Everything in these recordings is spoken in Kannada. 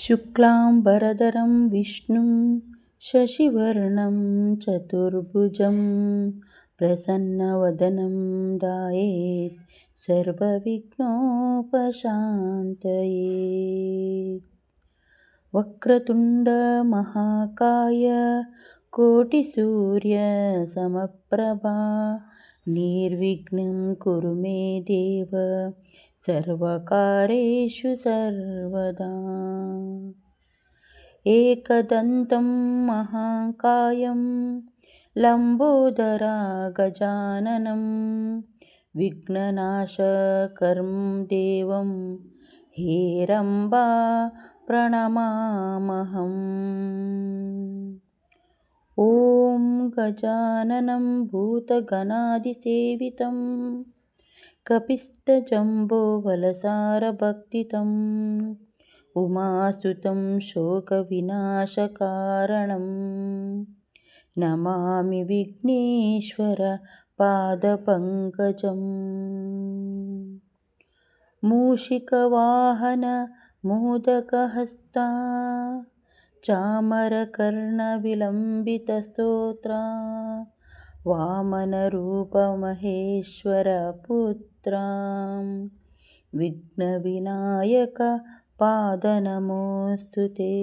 शुक्लाम्बरधरं विष्णुं शशिवर्णं चतुर्भुजं प्रसन्नवदनं ध्यायेत् सर्वविघ्नोपशान्तये वक्रतुण्डमहाकाय कोटिसूर्यसमप्रभा निर्विघ्नं कुरु मे देव सर्वकारेषु सर्वदा। एकदन्तं महाकायं लम्बोदरा गजाननं विघ्ननाशकरं देवं हेरम्बा प्रणमामहम्। ॐ गजाननं भूतगणादिसेवितं कपिस्तजम्बोफलसारभक्षितम् उमासुतं शोकविनाशकारणं नमामि विघ्नेश्वरपादपङ्कजम् मूषिकवाहन मोदकहस्ता। चामरकर्णविलम्बितस्तोत्रा वामनरूपमहेश्वरपुत्रां विघ्नविनायकपादनमोऽस्तु ते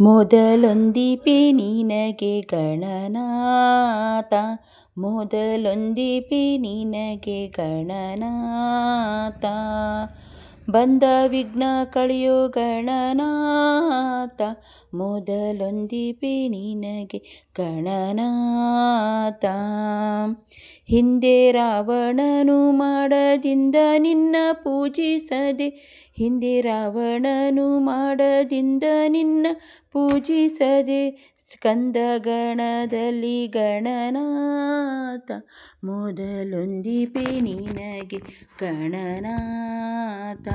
ಮೊದಲೊಂದಿಪೆ ನಿನಗೆ ಗಣನಾಥ ಮೊದಲೊಂದಿಪೆ ನಿನಗೆ ಗಣನಾಥ ಬಂದ ವಿಘ್ನ ಕಳೆಯೋ ಗಣನಾಥ, ಮೊದಲೊಂದಿಪೆ ನಿನಗೆ ಗಣನಾಥ. ಹಿಂದೆ ರಾವಣನು ಮಾಡದಿಂದ ನಿನ್ನ ಪೂಜಿಸದೆ, ಹಿಂದೆ ರಾವಣನು ಮಾಡದಿಂದ ನಿನ್ನ ಪೂಜಿಸದೆ ಸ್ಕಂದಗಣದಲ್ಲಿ ಗಣನಾಥ ಮೊದಲೊಂದಿಪೆ ನಿನಗೆ ಗಣನಾಥ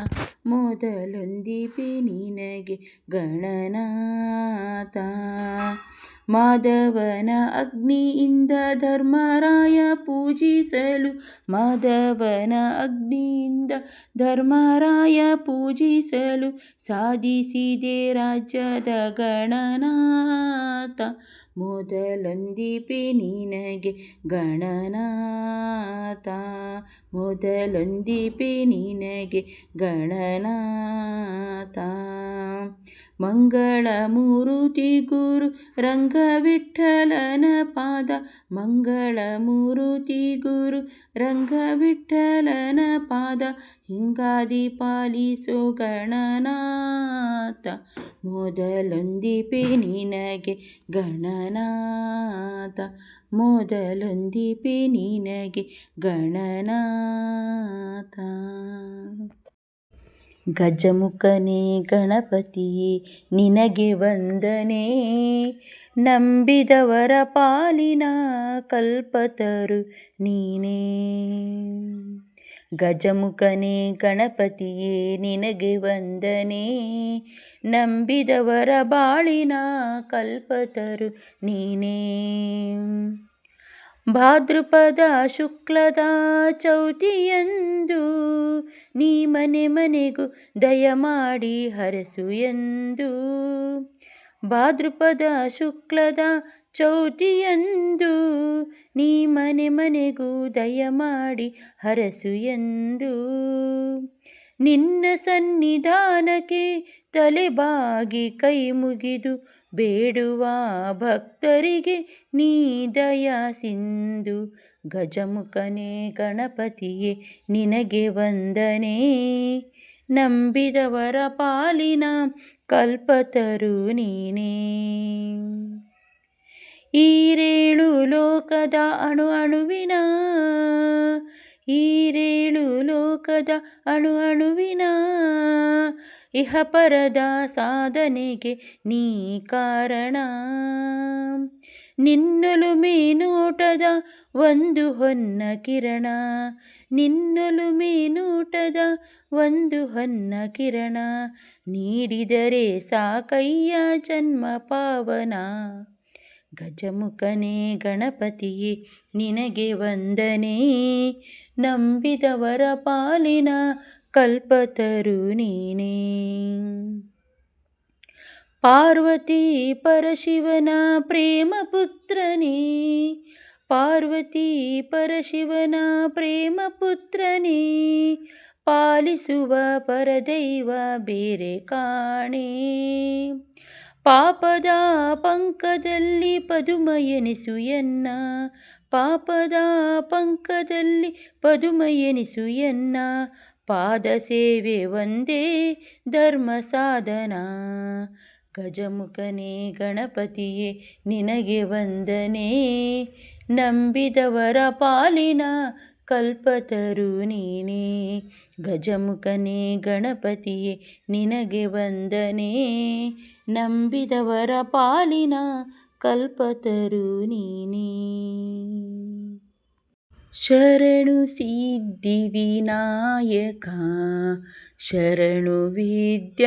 ಮೊದಲೊಂದಿಪೆ ನಿನಗೆ ಗಣನಾಥ. ಮಾಧವನ ಅಗ್ನಿಯಿಂದ ಧರ್ಮರಾಯ ಪೂಜಿಸಲು ಮಾಧವನ ಅಗ್ನಿಯಿಂದ ಧರ್ಮರಾಯ ಪೂಜಿಸಲು ಸಾಧಿಸಿದೆ ರಾಜ್ಯದ ಗಣನಾಥ. ಮೊದಲೊಂದಿಪೆ ನಿನಗೆ ಗಣನಾಥ. ಮೊದಲೊಂದಿಪೆ ನಿನಗೆ ಗಣನಾಥ. ಮಂಗಳ ಮೂರುತಿ ಗುರು ರಂಗವಿಠಲನ ಪಾದ. ಮಂಗಳ ಮೂರುತಿ ಗುರು ರಂಗವಿಠಲನ ಪಾದ. ಹಿಂಗಾದಿ ಪಾಲಿಸು ಗಣನಾಥ, ಮೊದಲೊಂದಿಪೆ ನಿನಗೆ ಗಣನಾಥ, ಮೊದಲೊಂದಿಪೆ ನಿನಗೆ ಗಣನಾಥ. ಗಜಮುಖನೇ ಗಣಪತಿಯೇ ನಿನಗೆ ವಂದನೆ. ನಂಬಿದವರ ಪಾಲಿನ ಕಲ್ಪತರು ನೀನೇ. ಗಜಮುಖನೇ ಗಣಪತಿಯೇ ನಿನಗೆ ವಂದನೆ. ನಂಬಿದವರ ಬಾಳಿನ ಕಲ್ಪತರು ನೀನೇ. ಭಾದ್ರಪದ ಶುಕ್ಲದ ಚೌತಿಯಂದು ನೀ ಮನೆ ಮನೆಗೂ ದಯಮಾಡಿ ಹರಸು ಎಂದು. ಭಾದ್ರಪದ ಶುಕ್ಲದ ಚೌತಿಯಂದು ನೀ ಮನೆ ಮನೆಗೂ ದಯ ಮಾಡಿ ಹರಸು ಎಂದು. ನಿನ್ನ ಸನ್ನಿಧಾನಕ್ಕೆ ತಲೆಬಾಗಿ ಕೈ ಮುಗಿದು ಬೇಡುವ ಭಕ್ತರಿಗೆ ನೀ ದಯ ಸಿಂಧು. ಗಜಮುಖನೇ ಗಣಪತಿಯೇ, ನಿನಗೆ ವಂದನೆ. ನಂಬಿದವರ ಪಾಲಿನ ಕಲ್ಪತರು ನೀನೇ. ಈರೇಳು ಲೋಕದ ಅಣು ಅಣುವಿನ, ಈರೇಳು ಲೋಕದ ಅಣು ಅಣುವಿನ. ಇಹಪರದ ಸಾಧನೆಗೆ ನೀ ಕಾರಣ. ನಿನ್ನಲು ಮೀನೂಟದ ಒಂದು ಹೊನ್ನ ಕಿರಣ. ನಿನ್ನಲು ಮೀನೂಟದ ಒಂದು ಹೊನ್ನ ಕಿರಣ. ನೀಡಿದರೆ ಸಾಕಯ್ಯ ಜನ್ಮ ಪಾವನ. ಗಜಮುಖನೇ ಗಣಪತಿಯೇ ನಿನಗೆ ವಂದನೆ. ನಂಬಿದವರ ಪಾಲಿನ ಕಲ್ಪತರು ನೀನೇ. ಪಾರ್ವತಿ ಪರಶಿವನ ಪ್ರೇಮ ಪುತ್ರನೇ. ಪಾರ್ವತಿ ಪರಶಿವನ ಪ್ರೇಮ ಪುತ್ರನೇ. ಪಾಲಿಸುವ ಪರದೈವ ಬೇರೆ ಕಾಣೆ. ಪಾಪದ ಪಂಕದಲ್ಲಿ ಪದುಮಯನಿಸು ಎನ್ನ. ಪಾಪದ ಪಂಕದಲ್ಲಿ ಪದುಮಯನಿಸು ಎನ್ನ. ಪಾದ ಸೇವೆ ಒಂದೇ ಧರ್ಮ ಸಾಧನ. ಗಜಮುಖನೇ ಗಣಪತಿಯೇ, ನಿನಗೆ ವಂದನೆ. ನಂಬಿದವರ ಪಾಲಿನ ಕಲ್ಪತರು ನೀನೇ. ಗಜಮುಖನೇ ಗಣಪತಿಯೇ, ನಿನಗೆ ವಂದನೆ. ನಂಬಿದವರ ಪಾಲಿನ ಕಲ್ಪತರು ನೀನೇ ಶರಣು ಸಿದ್ಧಿ ವಿನಾಯಕ ಶರಣು ವಿದ್ಯ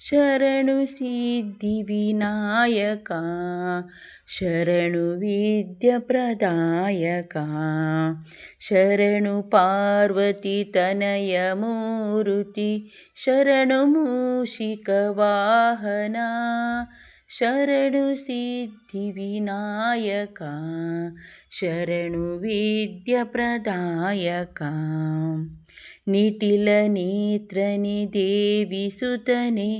शरणुसिद्धिविनायका शरणुविद्यप्रदायका शरणुपार्वतीतनयमूरुति शरणुमूषिकवाहना शरणुसिद्धिविनायका शरणुविद्यप्रदायका निटिलनेत्रनि देवि सुतने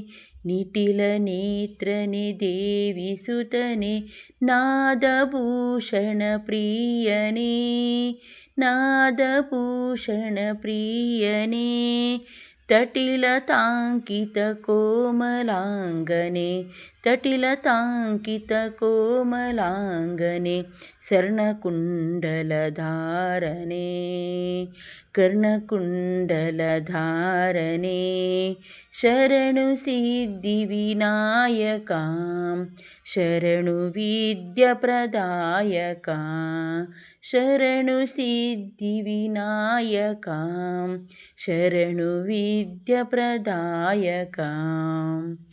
निटिलनेत्रनि देवि सुतने नादभूषणप्रियने नादभूषणप्रियने तटिलताङ्कितकोमलाङ्गने तटिलताङ्कितकोमलाङ्गने स्वर्णकुण्डलधारणे कर्णकुण्डलधारणे शरणुसिद्धिविनायकां शरणुविद्यप्रदायका शरणुसिद्धिविनायकां शरणुविद्यप्रदायकाम्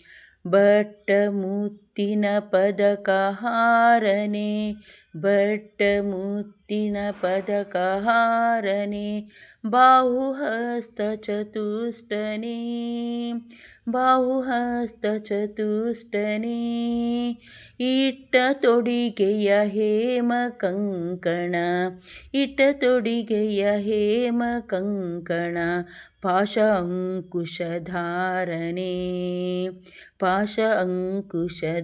भट्टमुतिनपदकाने भटमुनपदकाने बाहुहस्तचतुष्टने। ಸುತನೆ ನಾದಭೂಷಣ ಪ್ರಿಯನೇ ನಾದಭೂಷಣ ಪ್ರಿಯನೇ ತಟಿಲತಾಂಕಿತ ಕೋಮಲಾಂಗನೆ ತಟಿಲತಾಂಕಿತ ಕೋಮಲಾಂಗನೆ ಸರ್ಣಕುಂಡಲಧಾರನೆ ಕರ್ಣಕುಂಡಲಧಾರನೆ ಶರಣು ಸಿದ್ಧಿ ವಿನಾಯಕ ಶರಣು ವಿದ್ಯ ಪ್ರದಾಯಕ ಶರಣು ಸಿದ್ಧಿ ವಿನಾಯಕ ಶರಣು ವಿದ್ಯ ಪ್ರದಾಯಕ ಬಟ್ಟ ಮುತ್ತಿನ ಪದಕ ಹಾರನೆ ಬಟ್ಟ ಮುತ್ತಿನ ಪದಕ ಹಾರನೆ ಬಾಹುಹಸ್ತ ಚತುಷ್ಟನೇ ಬಾಹುಹಸ್ತ ಚತುಷ್ಟನೇ ಇಟ್ಟ ತೊಡಿಗೆಯ ಹೇಮ ಕಂಕಣ ಇಟ್ಟ ತೊಡಿಗೆಯ ಹೇಮ ಕಂಕಣ ಪಾಶ ಅಂಕುಶಧಾರನೆ ಪಾಶ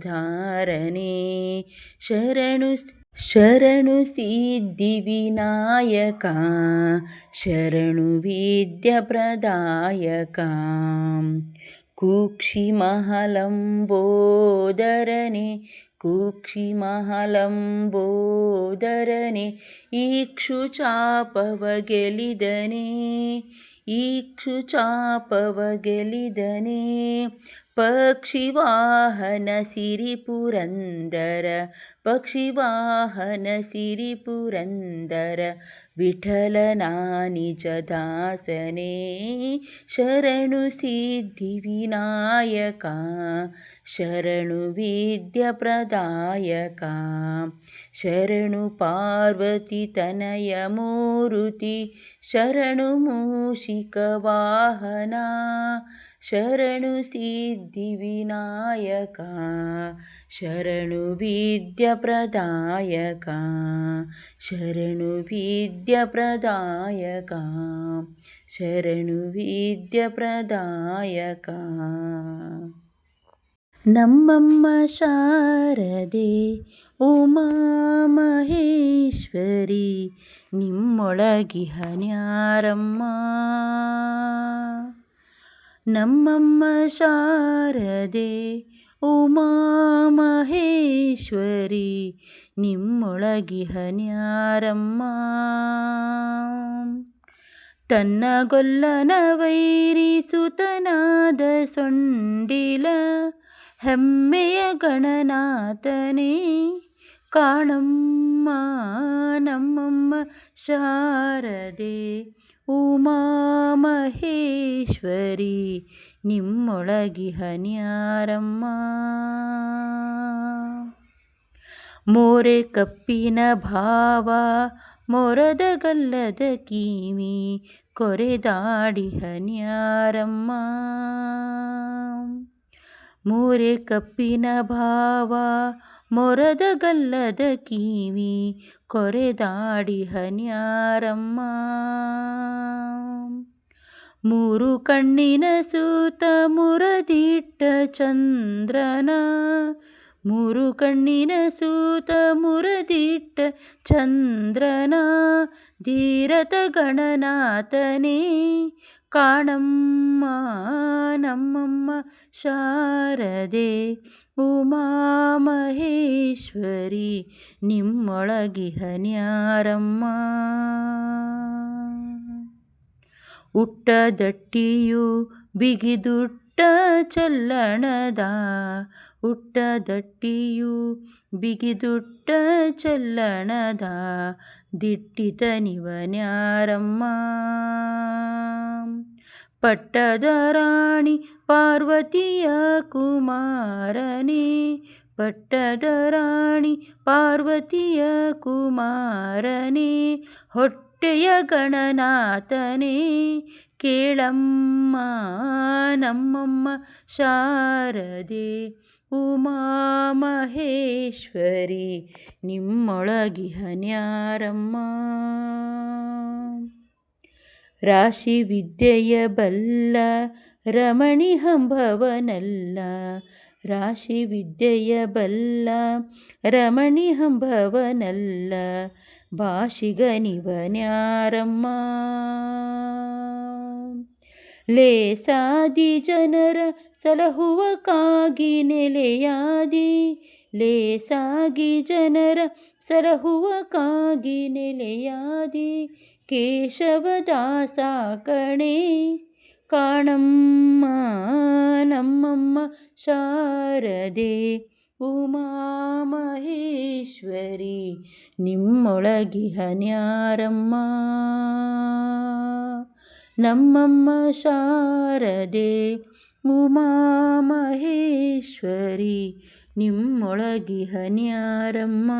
ಅಂಕುಶಧಾರನೆ ಶರಣು ಶರಣು ಸಿದ್ಧಿ ವಿನಾಯಕ कूक्षिमहलम्बोदरने कूक्षिमहलम्बोदरने बो धरने पक्षिवाहनसिरिपुरन्दर पक्षिवाहनसिरिपुरन्दर विठलनानि च दासने शरणुसिद्धिविनायका शरणुविद्यप्रदायका शरणुपार्वतीतनयमूरुति शरणुमूषिकवाहना ಶರಣು ಸಿದ್ಧಿ ವಿನಾಯಕ, ಶರಣು ವಿದ್ಯ ಪ್ರದಾಯಕ, ಶರಣು ವಿದ್ಯ ಪ್ರದಾಯಕ, ಶರಣು ವಿದ್ಯ ಪ್ರದಾಯಕ. ನಮ್ಮಮ್ಮ ಶಾರದೆ, ಉಮಾ ಮಹೇಶ್ವರಿ ನಿಮ್ಮೊಳಗಿಹನ್ಯಾರಮ್ಮ ನಮ್ಮಮ್ಮ ಶಾರದೆ ಉಮಾ ಮಹೇಶ್ವರಿ ನಿಮ್ಮೊಳಗಿಹನ್ಯಾರಮ್ಮ ತನ್ನ ಗೊಲ್ಲನ ವೈರಿಸುತನಾದ ಸೊಂಡಿಲ ಹೆಮ್ಮೆಯ ಗಣನಾಥನೇ ಕಾಣಮ್ಮ ನಮ್ಮಮ್ಮ ಶಾರದೆ ಉಮಾ ಮಹೇಶ್ವರಿ ನಿಮ್ಮೊಳಗಿಹನ್ಯಾರಮ್ಮ ಮೋರೆ ಕಪ್ಪಿನ ಭಾವ ಮೊರದ ಗಲ್ಲದ ಕೊರೆದಾಡಿ ಕೊರೆದಾಡಿಹನ್ಯಾರಮ್ಮ ಮೂರೆ ಕಪ್ಪಿನ ಭಾವ, ಮೊರದ ಗಲ್ಲದ ಕಿವಿ ಕೊರೆದಾಡಿಹನ್ಯಾರಮ್ಮ ಮೂರು ಕಣ್ಣಿನ ಸೂತ ಮುರದಿಟ್ಟ ಚಂದ್ರನ, ಮೂರು ಕಣ್ಣಿನ ಸೂತ ಮುರದಿಟ್ಟ ಚಂದ್ರನ, ಧೀರತ ಗಣನಾಥನೇ ಕಾಣಮ್ಮ ನಮ್ಮಮ್ಮ ಶಾರದೆ ಉಮಾಮಹೇಶ್ವರಿ ನಿಮ್ಮೊಳಗಿಹನ್ಯಾರಮ್ಮ ಉಟ್ಟದಟ್ಟಿಯು ಬಿಗಿದುಟ್ಟ ಚಲ್ಲಣದ ಉಟ್ಟದಟ್ಟಿಯು ಬಿಗಿದುಟ್ಟ ಚಲ್ಲಣದ ದಿಟ್ಟಿತ ನಿವನ್ಯಾರಮ್ಮ ಪಟ್ಟದ ರಾಣಿ ಪಾರ್ವತಿಯ ಕುಮಾರನೇ ಪಟ್ಟದ ರಾಣಿ ಪಾರ್ವತಿಯ ಕುಮಾರನೇ ಹೊಟ್ಟೆಯ ಗಣನಾಥನೇ, ಕೇಳಮ್ಮ ನಮ್ಮಮ್ಮ ಶಾರದೆ, ಉಮಾ ಮಹೇಶ್ವರಿ ನಿಮ್ಮೊಳಗಿಹನ್ಯಾರಮ್ಮ ರಾಶಿ ವಿದ್ಯೆಯ ಬಲ್ಲ ರಮಣಿ ಹಂಭವನಲ್ಲ, ರಾಶಿ ವಿದ್ಯೆಯ ಬಲ್ಲ ರಮಣಿ ಹಂಭವನಲ್ಲ ಭಾಷಿಗನಿವನ್ಯಾರಮ್ಮ? ಲೇಸಾದಿ ಜನರ ಸಲಹುವ ಕಾಗಿ ನೆಲೆಯಾದಿ ಲೇಸಾಗಿ ಜನರ ಸಲಹುವ ಕಾಗಿ ನೆಲೆಯಾದಿ. ಕೇಶವದಾಸ ಕಣೆ, ಕಾಣಮ್ಮ ನಮ್ಮಮ್ಮ ಶಾರದೆ. ಉಮಾ ಮಹೇಶ್ವರಿ ನಿಮ್ಮೊಳಗಿಹನ್ಯಾರಮ್ಮ ನಮ್ಮಮ್ಮ ಶಾರದೆ ಉಮಾ ಮಹೇಶ್ವರಿ ನಿಮ್ಮೊಳಗಿಹನ್ಯಾರಮ್ಮ